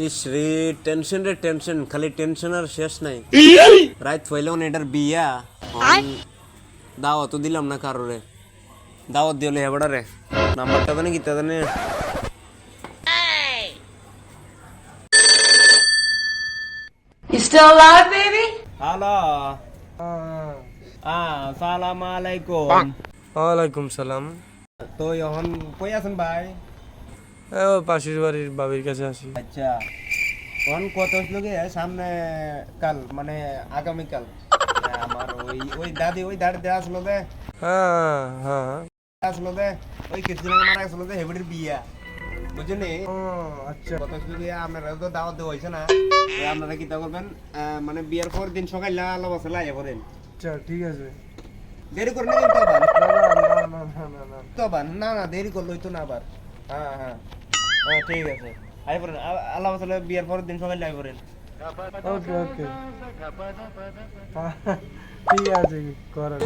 ইস রে টেনশন রে টেনশন খালি টেনশন আর শেষ নাই রাত ফইলেও এটার বিয়া দাওয়াত তো দিলাম না কারও রে দাওয়াত দিলে হেবড়া রে নাম্বারটা জানে কি তা জানে You still alive, baby? Hello আসসালাম আলাইকুম ওয়ালাইকুম সালাম তো এখন কই আছেন ভাই পাশের বাড়ির বাবির কাছে আসি। আচ্ছা। কোন কত গে? সামনে কাল মানে আগামী কাল আমার ওই ওই দাদি ওই আসলো দে হ্যাঁ হ্যাঁ। আসলো দে ওই কিছুদিন মারা হেবড়ির বিয়া। বুঝলি? আচ্ছা। কত আপনারা তো দাওয়াত দেওয়া হয়েছে না। আপনারা কি করবেন? মানে বিয়ার পর দিন সকাল আলো বসে পড়েন। আচ্ছা ঠিক আছে। দেরি করে না কিন্তু আবার? না না না না না না দেরি করলোই তো না আবার। হ্যাঁ হ্যাঁ। ঠিক আছে। আই পড়েন আল্লাহ তাহলে বিয়ার পরের দিন সকালে আই পড়েন। ওকে ওকে। ঠিক আছে করার